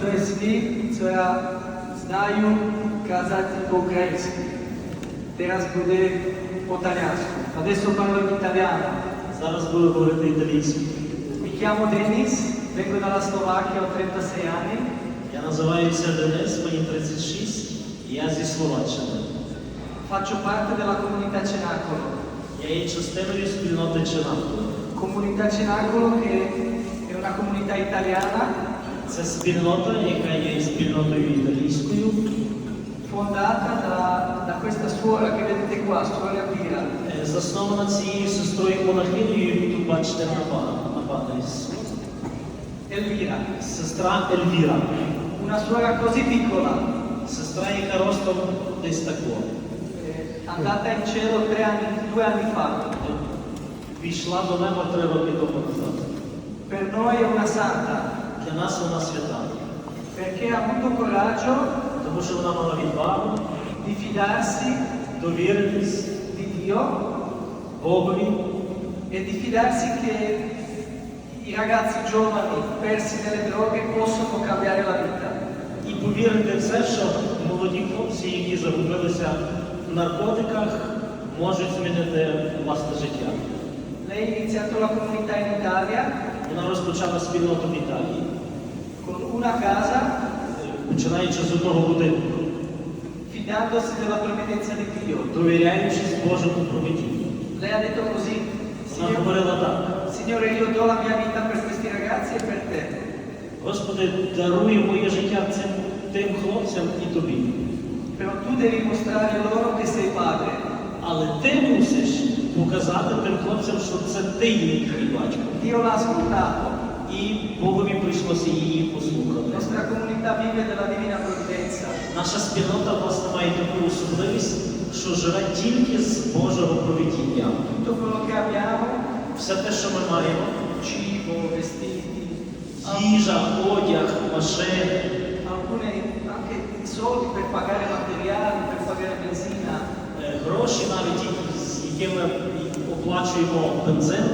to je svi, co ja znaju kazati po-ukrajinski. Teraz bude po taliansku. Adesso parlo in italiano. Зараз буду говорити італійською. Mi chiamo Denis, vengo dalla Slovacchia, ho 36 anni. Я називаюся Денис, мені 36, і я зі Словаччини. Faccio parte della comunità Cenacolo. Я є частиною спільноти Чинаху. Comunità Cenacolo che è una comunità italiana Це спільнота, яка є спільнотою італійською, fondata da, da questa suora che vedete qua, suora Elvira. е, заснована цією сестрою монахинею, яку тут бачите на ба- на банері. Elvira, Сестра Ельвіра. una suora così piccola, Сестра, яка ростом десь тако. eh, andata in cielo tre anni, due anni fa. Війшла до неба три роки тому назад. Per noi è una santa, Для нас вона свята, perché ha avuto coraggio тому що вона мала відвагу, di fidarsi довіритись di Dio Богові e di fidarsi che i ragazzi giovani persi nelle droghe possono cambiare la vita. і повірити в це, що молоді хлопці, які загубилися в наркотиках, можуть змінити власне життя. Lei ha iniziato la comunità in Italia Вона розпочала спільноту в Італії, con una casa, починаючи з одного будинку, fidandosi della provvidenza di Dio. довіряючись Божому проведінню. Lei ha detto così, Вона Signore, говорила так: Signore, io do la mia vita per questi ragazzi e per te. Господи, даруй моє життя цим тим хлопцям і тобі. Però tu devi mostrare loro che sei padre. Але ти мусиш показати тим хлопцям, що це ти їхній батько. Dio l'ha ascoltato. І Богові прийшлося її послухати. nostra comunità vive della divina provvidenza. Наша спільнота власне має таку особливість, що живе тільки з Божого провідіння. Tutto quello che abbiamo, Все те, що ми маємо, cibo, vestiti, їжа, одяг, машини, alcune anche i soldi per pagare materiali, per pagare benzina, е, гроші, навіть які- з якими оплачуємо бензин,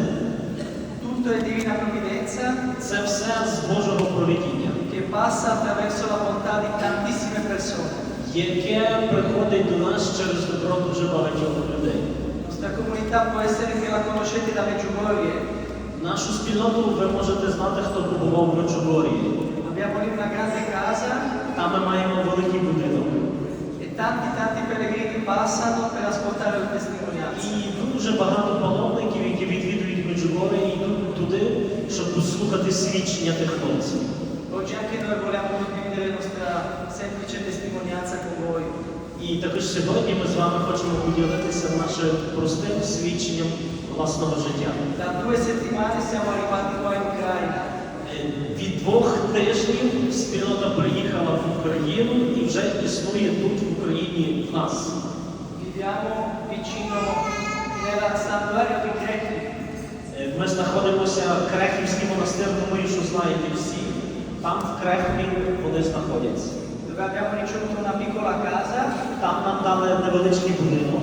tutto è divina provvidenza це все з Божого провідіння, che passa attraverso la bontà di tantissime persone. яке приходить до нас через добро дуже багатьох людей. Nostra comunità può essere che la conoscete da Meggiugorie. Нашу спільноту ви можете знати, хто побував в Меджугорії. Abbiamo lì una grande casa Там ми маємо великий будинок. e tanti tanti pellegrini passano per ascoltare свідчення тих хлопців. Oggi anche noi vogliamo condividere la nostra semplice testimonianza con voi. І також сьогодні ми з вами хочемо поділитися нашим простим свідченням власного життя. Da due settimane siamo arrivati qua in Ucraina. Е, Від двох тижнів спільнота приїхала в Україну і вже існує тут, в Україні, в нас. Viviamo vicino nel santuario di. Е, Ми знаходимося в Крехівський монастир, думаю, що знаєте всі. Там в Крехві вони знаходяться. Там нам дали невеличкий будинок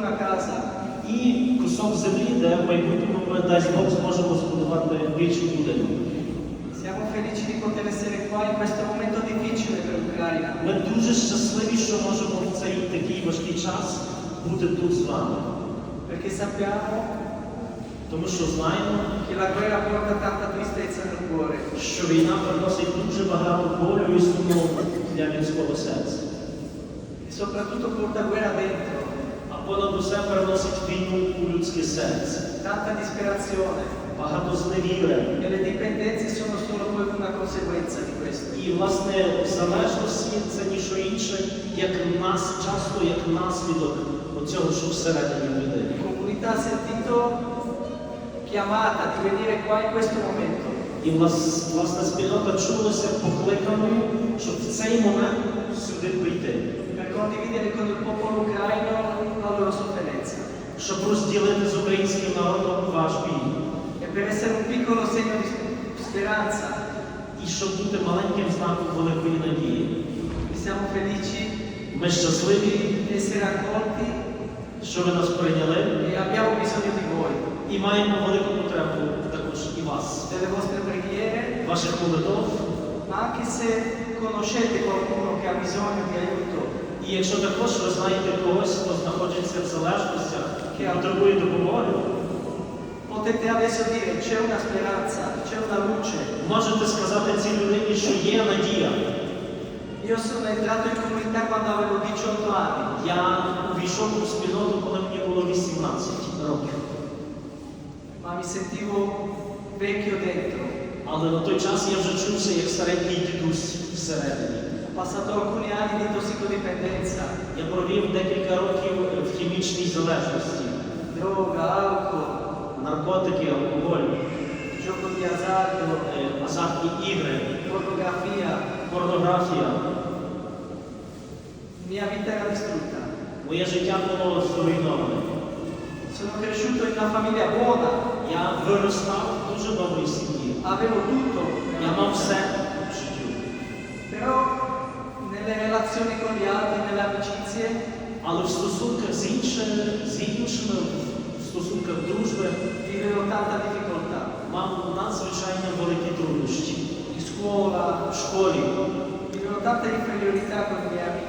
una casa. і кусок землі, де в майбутньому ми дасть Бог зможемо збудувати більший будинок. Siamo felici di poter essere qua in questo momento difficile per l'Ucraina, Ми дуже щасливі, що можемо в цей такий важкий час бути тут з вами. perché sappiamo Тому що знаємо, che la guerra porta tanta tristezza nel cuore. що війна приносить дуже багато болю і суму для людського серця. E soprattutto porta guerra dentro, А понад усе приносить війну у людське серце. tanta disperazione. Багато зневіри. E le dipendenze sono solo poi una conseguenza di questo. І, власне, залежності це ніщо інше, як нас часто як наслідок оцього, що всередині. La comunità sentito chiamata di venire qua in questo momento І влас- власне спільнота чулася покликаною, щоб в цей момент сюди прийти, per condividere con il popolo ucraino la loro sofferenza щоб розділити з українським народом ваш бій, e per essere un piccolo segno di speranza. і щоб бути маленьким знаком великої надії. E siamo felici Ми щасливі, essere accolti що ви нас прийняли, e abbiamo bisogno di voi, і маємо велику потребу також і вас, delle vostre preghiere ваших молитов. ma anche se conoscete qualcuno che ha bisogno di aiuto, І якщо також ви знаєте когось, хто знаходиться в залежностях і потребує допомоги, potete adesso dire c'è una speranza, c'è una luce. можете сказати цій людині, що є надія. Io sono entrato in comunità quando avevo 18 anni, Я увійшов у спільноту, коли мені було 18 років. ma mi sentivo vecchio dentro. Але на той час я вже чувся як старенький дідусь всередині. Ho passato alcuni anni di tossicodipendenza, Я провів декілька років в хімічній залежності. droga, alcol, Наркотики, алкоголь, gioco di azzardo, е, азартні ігри, pornografia. порнографія. Mia vita era distrutta. Моє життя було зруйноване. Sono cresciuto in una famiglia buona, Я виростав в дуже добрій сім'ї. avevo tutto, Я мав все в життю. però nelle relazioni con gli altri, nelle amicizie, Але в стосунках з іншими, з іншими, в стосунках дружби vivevo tanta difficoltà. мав надзвичайно великі труднощі. In scuola, В школі vivevo tanta inferiorità con i miei amici,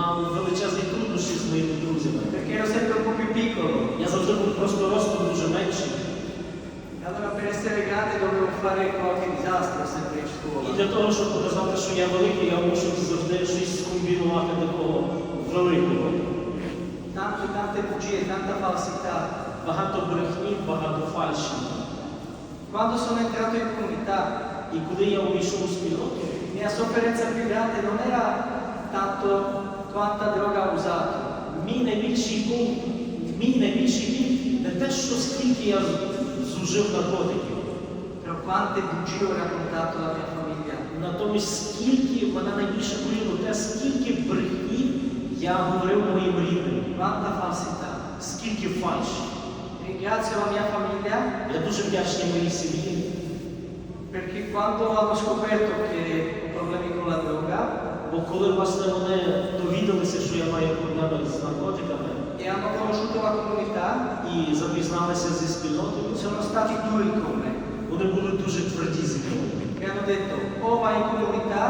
мав величезні труднощі з моїми друзями. perché ero sempre un po' più piccolo. Я завжди був просто ростом дуже менший. E allora per essere grande dovevo fare qualche disastro sempre in І scuola. для того, щоб показати, що я великий, я мушу завжди щось скомбінувати такого великого. Tante, tante bugie, tanta falsità. Багато брехні, багато фальші. Quando sono entrato in comunità, І коли я увійшов у спільноту, mia sofferenza più grande non era tanto quanta droga ho usato, мій найбільший був, мій найбільший біль не те, що скільки я зужив наркотиків. però quante bugie ho raccontato alla mia famiglia. Натомість, скільки мене найбільше боліло те, скільки брехні я говорив моїм рідним, Quanta falsità. скільки фальші. Ringrazio la mia famiglia Я дуже вдячний моїй сім'ї, perché quando hanno scoperto che ho problemi con la droga бо коли власне вони довідалися, що я маю проблеми з наркотиками e hanno conosciuto la comunità, і запізналися зі спільнотою, sono stati duri con me. вони були дуже тверді зі мною. Mi hanno detto o vai in comunità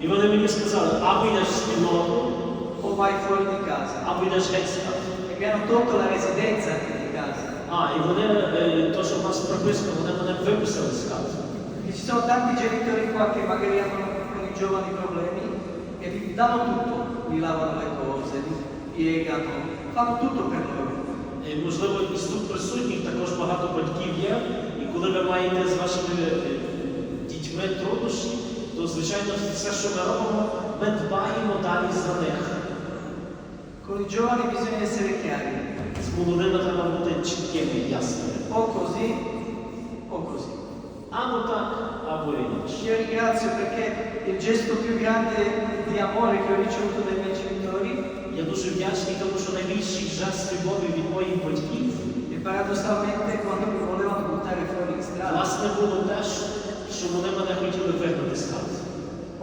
І вони мені сказали, або йдеш в спільноту, o vai fuori di casa. або йдеш геть з хати. E mi hanno tolto la residenza anche di casa. А, і вони, е, то, що в нас прописка, вони мене виписали з хати. Perché ci sono tanti genitori qua che magari hanno con i giovani problemi e vi danno tutto, vi lavano le cose, vi piegano, fanno tutto per loro. Е, Можливо, із тут присутніх також багато батьків є, і коли ви маєте з вашими дітьми труднощі, то звичайно все, що ми робимо, ми дбаємо далі за них. Con i giovani bisogna essere chiari, З молодими треба бути чіткими, ясними. o o così. Або так, або інакше. Io ringrazio perché il gesto più grande di amore che ho ricevuto dai miei genitori Я дуже вдячний, тому що найбільший жест любові від моїх батьків e paradossalmente quando mi volevano buttare fuori in strada. власне було те, що- що вони мене хотіли вигнати з хати.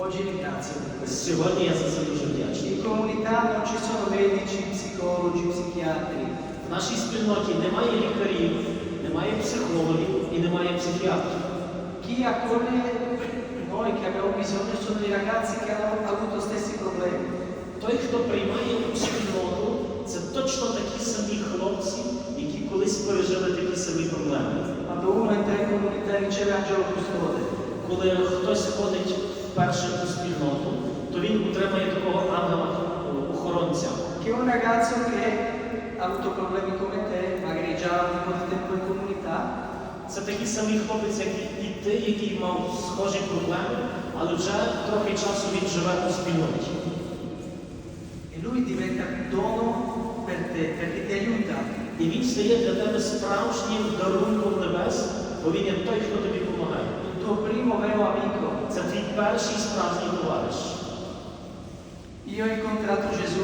Oggi ringrazio. Сьогодні я за це дуже вдячний. In comunità non ci sono medici, psicologi, psichiatri. В нашій спільноті немає лікарів, немає психологів і немає психіатрів. Chi accoglie noi che abbiamo bisogno sono i ragazzi che hanno avuto stessi problemi. Той, хто приймає спільноту, це точно такі самі хлопці, які колись пережили такі самі проблеми. E angelo custode. Коли хтось ходить вперше у спільноту, то він отримає такого ангела-охоронця. Che un ragazzo che ha avuto problemi come te, magari già tempo in comunità, Це такий самий хлопець, як і ти, який мав схожі проблеми, але вже трохи часу він живе у спільноті. e lui diventa dono per te, perché ti aiuta. І він стає для тебе справжнім дарунком небес, бо він є той, хто тобі допомагає. Il tuo primo vero amico. Це твій перший справжній товариш. Io ho incontrato Gesù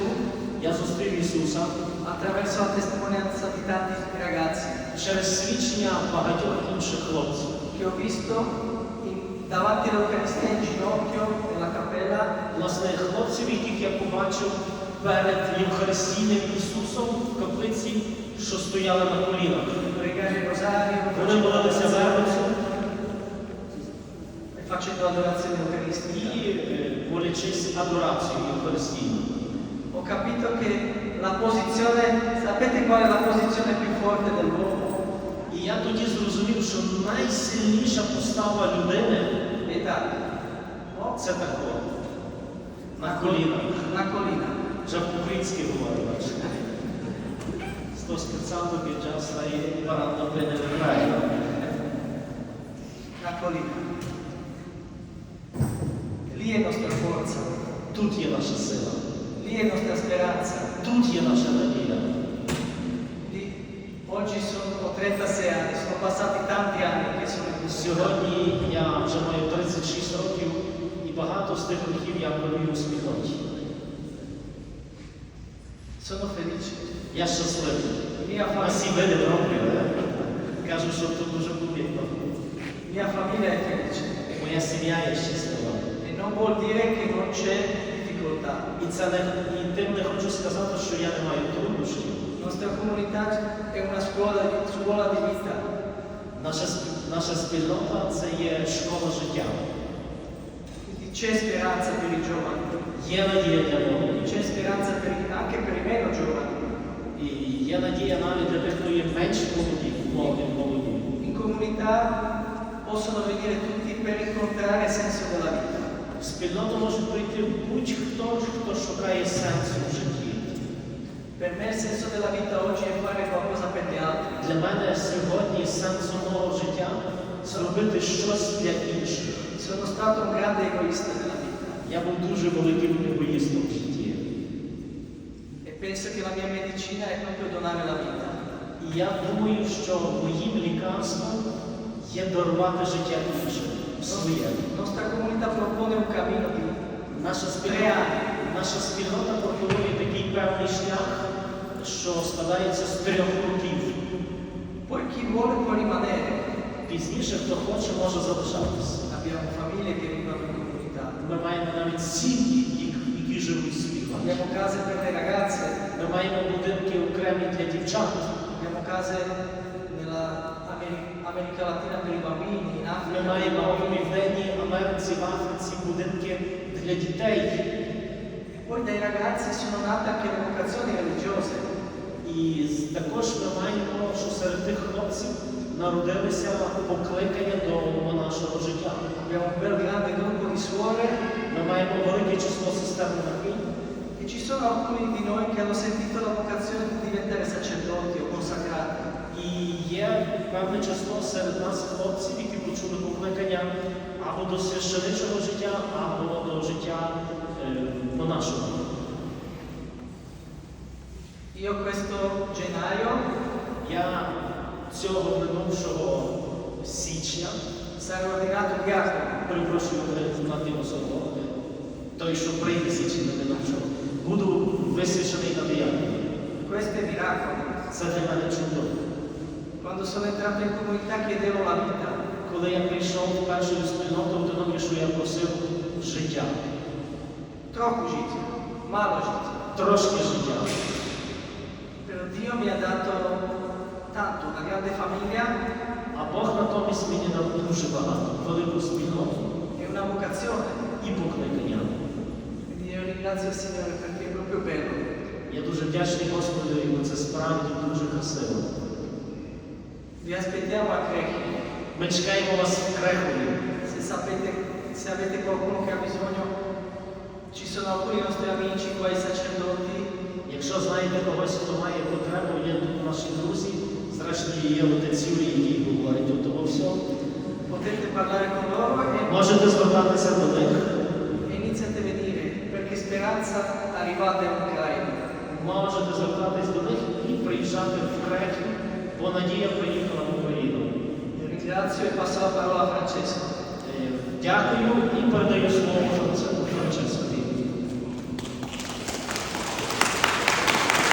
Я зустрів Ісуса attraverso la testimonianza di tanti ragazzi через свідчення багатьох інших хлопців, che ho visto in- davanti all'Eucaristia in ginocchio nella cappella власне, хлопців, яких я побачив перед Євхаристійним Ісусом в каплиці, що стояли на колінах. pregare il rosario, Вони молилися верницю, facendo adorazione eucaristica. і е, молячись адорацію Євхаристійну. Ho capito che la posizione, sapete qual è la posizione più forte dell'uomo? І я тоді зрозумів, що найсильніша постава людини Età. No? це тако. На колінах. Na collina. Вже по-українськи говорю, бачите. Sto scherzando che già stai imparando bene l'ebraico. Na collina. Lì è nostra forza, Тут є наша сила, lì è nostra speranza. тут є наша надія. Lì. Oggi sono, ho 36 anni, sono passati tanti anni che sono in questo Сьогодні я вже маю 36 років і багато з тих років я провів у спільноті. Sono felice. Я щасливий. Mia А famiglia, всі види роблю, кажу, що тут дуже помітно. mia famiglia è felice. Моя сім'я є щаслива. E non vuol dire che non c'è difficoltà. І це не і тим не хочу сказати, що я не маю труднощів. La nostra comunità è una scuola, scuola di vita. Наша, сп- наша спільнота це є школа життя. Quindi c'è speranza per i giovani, Є надія для молоді. c'è speranza per i- anche per i meno giovani. І є надія навіть для тих, хто є менш молоді, молоді, молоді. In comunità possono venire tutti per incontrare il senso della vita. В спільноту може прийти будь-хто, хто шукає сенсу в житті. Per me il senso della vita oggi è fare qualcosa per gli altri. Для мене сьогодні сенсом мого життя зробити щось для інших. Sono stato un grande egoista nella vita Я був дуже великим егоїстом в житті. e penso che la mia medicina è proprio donare la vita. І я думаю, що моїм лікарством є дарувати життя іншим своє. Nostra comunità propone un cammino di Наша спільнота, наша спільнота пропонує такий певний шлях, що складається з трьох років. Poi chi vuole può rimanere. Пізніше, хто хоче, може залишатися. Abbiamo famiglie che vivono in comunità. Ми маємо навіть сім'ї, які, живуть в спільноті. Abbiamo case per le ragazze, Ми маємо будинки окремі для дівчат. abbiamo case nella Ameri- America Latina per i bambini, in Ми Africa. per i маємо в bambini. Південній Америці, в Африці будинки для дітей. Poi dai ragazzi sono nate anche le vocazioni religiose. І з- також ми маємо, що серед тих хлопців народилися покликання до нашого життя. Abbiamo un bel grande gruppo di suore Ми маємо велике число сестер монахинь. e ci sono alcuni di noi che hanno sentito la vocazione di diventare sacerdoti o consacrati. І є певне число серед нас хлопців, які почули покликання або до священичого життя, або до життя е, монашого. Io questo gennaio Я цього минувшого січня, sarò ordinato diacono. перепрошую знати особо, той, що прийде січня минувшого, буду висвячений на дияконі. Questo è miracolo. Це для мене чудово. Quando sono entrato in comunità chiedevo la vita. Коли я прийшов в першу спільноту автономію, що я просив життя, Troppo gitti, malo gitti. трошки життя. Però Dio mi ha dato tanto, una grande famiglia А Бог натомість мені дав дуже багато, велику спільноту e una vocazione. і покликання. Quindi io ringrazio il Signore perché è proprio bello. Я дуже вдячний Господу, бо це справді дуже красиво. Vi aspettiamo a Crechi. Ми чекаємо вас в Крехові. Se sapete, se avete qualcuno che ha bisogno, ci sono alcuni nostri amici qua, i sacerdoti, Якщо знаєте когось, хто має потребу, є тут наші друзі, зрештою є отець Юрій, який говорить тут того всього. potete parlare con loro e, Можете звертатися до них. e iniziate a venire, perché speranza arrivata in Ucraina. Можете звертатись до них і приїжджати в Крехів, бо Надія приїхала. Vi passa e la parola a Francesco. Е, Дякую і передаю слово Франциску.